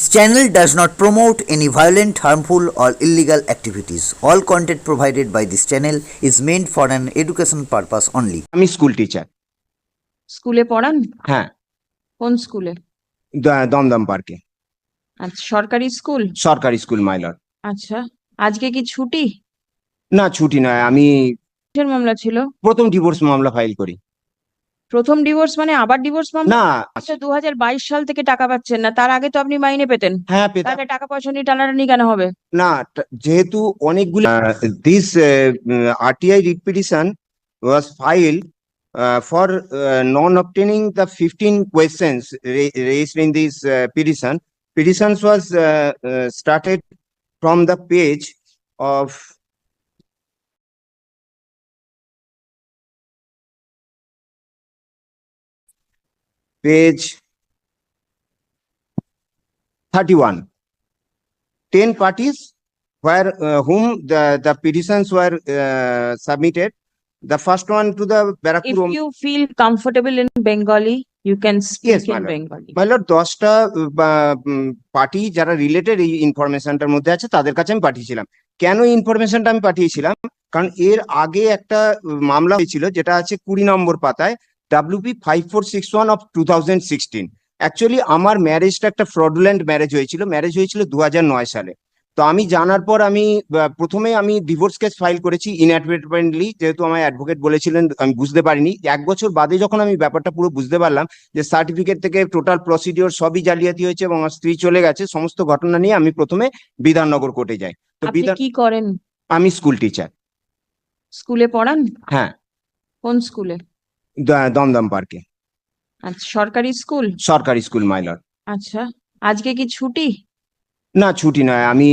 This channel does not promote any violent, harmful, or illegal activities. All content provided by this channel is meant for an education purpose only. আমি school teacher স্কুলে পড়ান হ্যাঁ কোন স্কুলে দ- দমদম পার্কে আচ্ছা সরকারি স্কুল সরকারি স্কুল মাইলর আচ্ছা আজকে কি ছুটি না ছুটি নয় আমি কিসের মামলা ছিল প্রথম ডিভোর্স মামলা ফাইল করি প্রথম ডিভোর্স মানে আবার ডিভোর্স মামলা? না। আচ্ছা দু হাজার বাইশ সাল থেকে টাকা পাচ্ছেন না তার আগে তো আপনি মাইনে পেতেন। হ্যাঁ পেতাম। তাহলে টাকা পয়সা নিয়ে টানাটানি কেন হবে? না যেহেতু অনেকগুলো this RTI writ petition was file for non obtaining the fifteen questions raised in this uh, petition. Petitions was uh, uh, started from the page of page 31 10 parties where uh, hmm the uh, submitted. The first one to the if Barakpur you feel comfortable in Bengali you can Yes, in madam. Bengali মাইলর দশটা party যারা related এই ইনফরমেশনটার মধ্যে আছে তাদের কাছে আমি পাঠিয়েছিলাম। কেন ইনফরমেশনটা আমি পাঠিয়েছিলাম? কারণ এর আগে একটা মামলা হয়েছিল যেটা আছে কুড়ি নম্বর পাতায়। WP five four six one of two thousand sixteen actually আমার ম্যারেজটা একটা ফ্রডুল্যান্ড ম্যারেজ হয়েছিল। ম্যারেজ হয়েছিল দু হাজার নয় সালে। তো আমি জানার পর আমি প্রথমে আমি ডিভোর্স কেস ফাইল করেছি ইনঅ্যাডভার্টেন্টলি যেহেতু আমার অ্যাডভোকেট বলেছিলেন আমি বুঝতে পারিনি। এক বছর বাদে যখন আমি ব্যাপারটা পুরো বুঝতে পারলাম যে সার্টিফিকেট থেকে টোটাল প্রসিডিওর সবই জালিয়াতি হয়েছে এবং আমার স্ত্রী চলে গেছে সমস্ত ঘটনা নিয়ে আমি প্রথমে বিধাননগর কোর্টে যাই। তো বিধান কি করেন? আমি স্কুল টিচার স্কুলে পড়ান? হ্যাঁ। কোন স্কুলে দমদম পার্কে। আচ্ছা সরকারি স্কুল? সরকারি স্কুল মাইলর আচ্ছা আজকে কি ছুটি? না ছুটি নয় আমি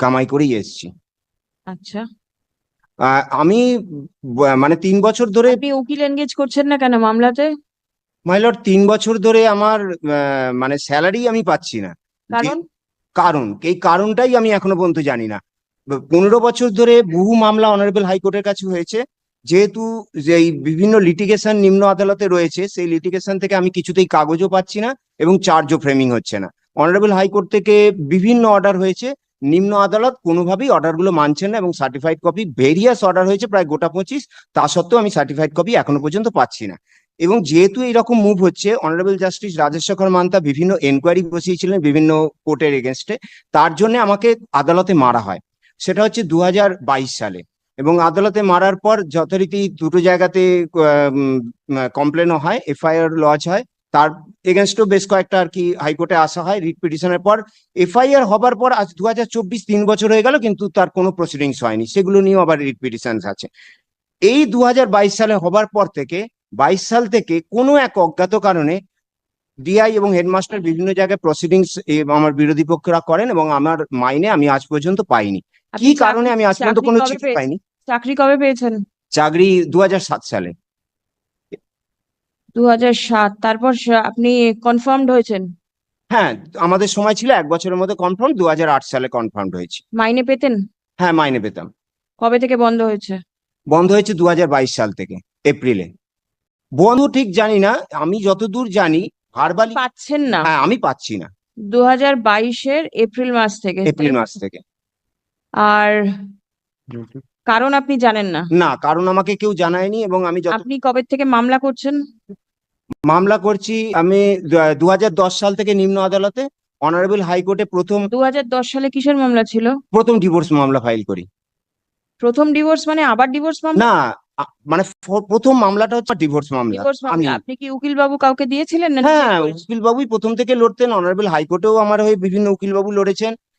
কামাই করেই এসেছি। আচ্ছা। আমি মানে তিন বছর ধরে আপনি উকিল এনগেজ করছেন না কেন মামলাতে? মাইলর তিন বছর ধরে আমার মানে স্যালারি আমি পাচ্ছি না। কারণ? কারণ এই কারণটাই আমি এখনও পর্যন্ত জানি না। পনেরো বছর ধরে বহু মামলা অনারেবল হাইকোর্টের কাছে হয়েছে। যেহেতু যে বিভিন্ন লিটিগেশন নিম্ন আদালতে রয়েছে, সেই লিটিগেশন থেকে আমি কিছুতেই কাগজও পাচ্ছি না এবং চার্জও ফ্রেমিং হচ্ছে না। অনারেবল হাইকোর্ট থেকে বিভিন্ন অর্ডার হয়েছে। নিম্ন আদালত কোনোভাবেই অর্ডারগুলো মানছে না এবং সার্টিফাইড কপি ভেরিয়াস অর্ডার হয়েছে, প্রায় গোটা পঁচিশ। তা সত্ত্বেও আমি সার্টিফাইড কপি এখনও পর্যন্ত পাচ্ছি না। এবং যেহেতু এইরকম মুভ হচ্ছে অনারেবল জাস্টিস রাজেশ শেখর মান্তা বিভিন্ন এনকোয়ারি বসিয়েছিলেন বিভিন্ন কোর্টের এগেনস্টে তার জন্য আমাকে আদালতে মারা হয়। সেটা হচ্ছে দু হাজার বাইশ সালে। এবং আদালতে মারার পর যথারীতি দুটো জায়গাতে কমপ্লেনও হয় এফআইআর লজ হয়। তার এগেনস্টও বেশ কয়েকটা আর কি হাইকোর্টে আসা হয় রিট পিটিশনের পর। এফআইআর হবার পর আজ দু হাজার চব্বিশ তিন বছর হয়ে গেল কিন্তু তার কোনো প্রসিডিংস হয়নি। সেগুলো নিয়েও আবার রিট পিটিশনস আছে। এই দু হাজার বাইশ সালে হবার পর থেকে বাইশ সাল থেকে কোনো এক অজ্ঞাত কারণে ডিআই এবং হেডমাস্টার বিভিন্ন জায়গায় প্রসিডিংস আমার বিরোধী পক্ষরা করেন এবং আমার মাইনে আমি আজ পর্যন্ত পাইনি। কি কারণে আমি আজ পর্যন্ত কোনো চিঠি পাইনি? চাকরি কবে পেয়েছেন? চাকরি দু সাত সালে। দু সাত তারপর আপনি কনফার্মড হয়েছেন? হ্যাঁ আমাদের সময় ছিল এক বছরের মধ্যে কনফার্ম দু আট সালে কনফার্ম হয়েছে। মাইনে পেতেন? হ্যাঁ মাইনে পেতাম। কবে থেকে বন্ধ হয়েছে? বন্ধ হয়েছে দুহাজার বাইশ সাল থেকে এপ্রিলে। বন্ধ ঠিক জানি না আমি যতদূর জানি ভার্বালি পাচ্ছেন না। হ্যাঁ আমি পাচ্ছি না। দু হাজার বাইশের এপ্রিল মাস থেকে এপ্রিল মাস থেকে। আর কারণ আপনি জানেন না। না কারণ আমাকে কেউ জানায়নি এবং আমি যত আপনি কবে থেকে মামলা করছেন? মামলা করছি আমি দু হাজার দশ সাল থেকে নিম্ন আদালতে অনারেবল হাইকোর্টে প্রথম দু হাজার দশ সালে কিসের মামলা ছিল? প্রথম ডিভোর্স মামলা ফাইল করি। প্রথম ডিভোর্স মানে আবার ডিভোর্স মামলা? না মানে প্রথম মামলাটা হচ্ছে ডিভোর্স মামলা। আপনি কি উকিল বাবু কাউকে দিয়েছিলেন না হ্যাঁ? উকিল বাবুই প্রথম থেকে লড়তেন অনারেবল হাইকোর্টেও আমার হয়ে বিভিন্ন উকিল বাবু লড়েছেন।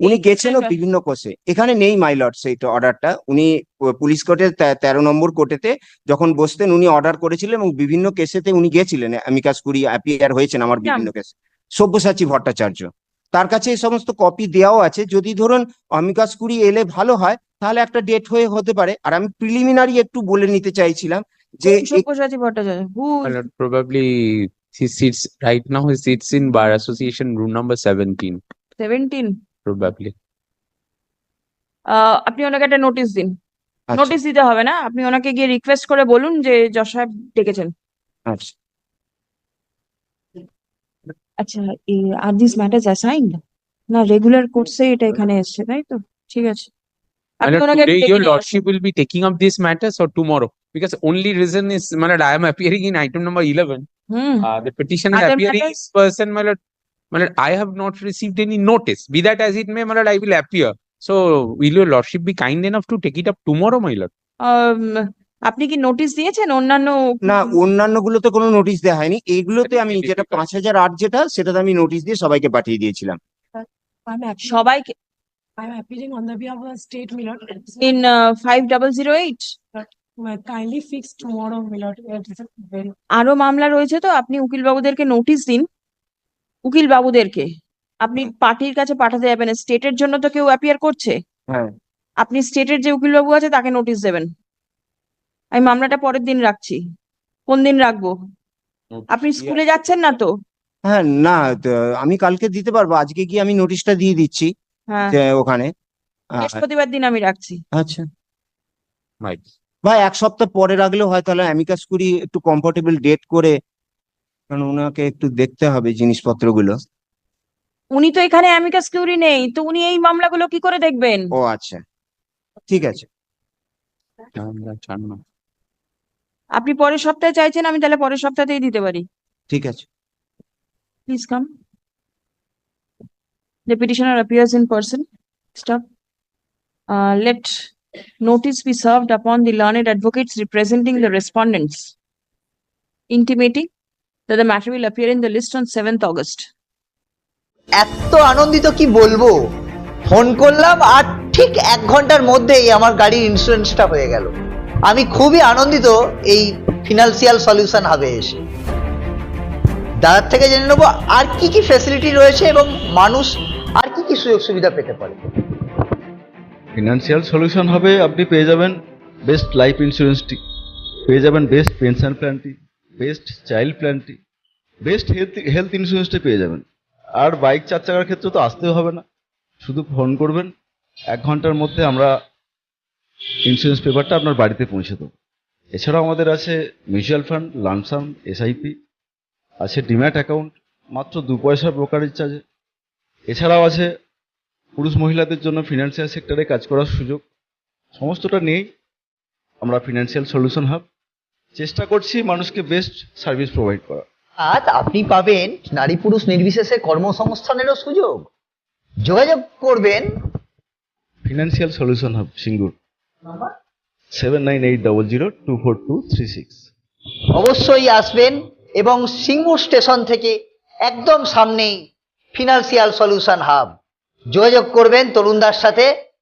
উনি গেছেন বিভিন্ন কোষে এখানে নেই মাই লর্ড সেই অর্ডারটা উনি পুলিশ কোর্টে তেরো নম্বর কোর্টেতে যখন বসতেন উনি অর্ডার করেছিলেন এবং বিভিন্ন কেসেতে উনি গেছিলেন আমি কাজ করি অ্যাপিয়ার হয়েছেন আমার বিভিন্ন কেসে। সব্যসাচী ভট্টাচার্য। তার কাছে এই সমস্ত কপি দেওয়াও আছে। যদি ধরুন অমিকাস কুড়ি এলে ভালো হয় তাহলে একটা ডেট হয়ে হতে পারে। আর আমি প্রিলিমিনারি একটু বলে নিতে চাইছিলাম যে Sabyasachi Bhattacharya? Probably he sits right now he sits in bar association room number 17 17 probably আপনি ওনাকে একটা নোটিশ দিন। নোটিশ দিতে হবে না। আপনি ওনাকে গিয়ে রিকোয়েস্ট করে বলুন যে যশ সাহেব ডেকেছেন। আচ্ছা। আর দিস ম্যাটার্স অ্যাসাইন্ড না রেগুলার কোর্সে এটা এখানে এসেছে তাই তো? ঠিক আছে। আপনি tomorrow because only reason is মানে I am appearing number 11 hmm. The মানে মানে I have not received any notice be that as it may মানে I will appear so will your lordship be kind enough to take it up tomorrow my lord আপনি কি notice দিয়েছেন? অন্যান্য না অন্যান্য গুলোতে কোনো নোটিস দেয়া হয়নি। এইগুলোতে আমি যেটা পাঁচ হাজার আট যেটা সেটাতে আমি নোটিস দিয়ে সবাইকে পাঠিয়ে দিয়েছিলাম। সবাইকে I am appearing on the behalf আরও মামলা রয়েছে তো আপনি উকিল বাবুদেরকে নোটিশ দিন। উকিল বাবুদেরকে। আপনি পার্টির কাছে পাঠাতে যাবেন স্টেটের জন্য তো কেউ অ্যাপিয়ার করছে। হ্যাঁ। আপনি স্টেটের যে উকিল বাবু আছে তাকে নোটিশ দেবেন। আমি মামলাটা পরের দিন রাখছি। কোন দিন রাখব? আপনি স্কুলে যাচ্ছেন না তো? হ্যাঁ না আমি কালকে দিতে পারব। আজকে গিয়ে আমি নোটিশটা দিয়ে দিচ্ছি হ্যাঁ। যে ওখানে। বৃহস্পতিবার দিন আমি রাখছি। আচ্ছা। ভাই এক সপ্তাহ পরে রাখলেও হয় তাহলে অ্যামিকাস কুরি একটু কমফোর্টেবল ডেট করে কারণ ওনাকে একটু দেখতে হবে জিনিসপত্রগুলো উনি তো এখানে অ্যামিকাস কিউরি নেই তো উনি এই মামলাগুলো কি করে দেখবেন ও আচ্ছা ঠিক আছে আপনি পরের সপ্তাহে চাইছেন আমি তাহলে পরের সপ্তাহতেই দিতে পারি ঠিক আছে Please come. The petitioner appears in person. Stop. Uh, let notice be served upon the learned advocates representing the respondents, intimating that the matter will appear in the list on seventh August. এত আনন্দিত কি বলব? Phone করলাম আর ঠিক এক ঘণ্টার মধ্যেই আমার গাড়ির ইন্স্যুরেন্সটা হয়ে গেল। আমি খুবই আনন্দিত এই ফিনান্সিয়াল সলিউশন হবে এসে। দাদার থেকে জেনে নেব আর কি কি ফেসিলিটি রয়েছে এবং মানুষ আর কি কি সুযোগ সুবিধা পেতে পারে। ফিনান্সিয়াল সলিউশন হবে আপনি পেয়ে যাবেন বেস্ট লাইফ ইন্স্যুরেন্সটি পেয়ে যাবেন বেস্ট পেনশন প্ল্যানটি বেস্ট চাইল্ড প্ল্যানটি বেস্ট হেলথ হেলথ ইন্স্যুরেন্সটি পেয়ে যাবেন। আর বাইক চার চাকার ক্ষেত্রে তো আসতেও হবে না। শুধু ফোন করবেন, এক ঘণ্টার মধ্যে আমরা ইন্স্যুরেন্স পেপারটা আপনার বাড়িতে পৌঁছে দেবো। এছাড়াও আমাদের আছে মিউচুয়াল ফান্ড লামসাম এসআইপি আছে ডিম্যাট অ্যাকাউন্ট মাত্র দু পয়সার ব্রোকারেজ চার্জে এছাড়াও আছে পুরুষ মহিলাদের জন্য ফিনান্সিয়াল সেক্টরে কাজ করার সুযোগ। সমস্তটা নিয়েই আমরা ফিনান্সিয়াল সলিউশন হাব চেষ্টা করছি মানুষকে বেস্ট সার্ভিস প্রোভাইড করা আজ আপনি পাবেন নারী পুরুষ নির্বিশেষে কর্মসংস্থানেরও সুযোগ। যোগাযোগ করবেন। Financial solution hub Singur seven nine eight double zero two four two three six অবশ্যই আসবেন এবং সিঙ্গুর স্টেশন থেকে একদম সামনেই ফিনান্সিয়াল সলিউশন হাব যোগাযোগ করবেন তরুণদার সাথে।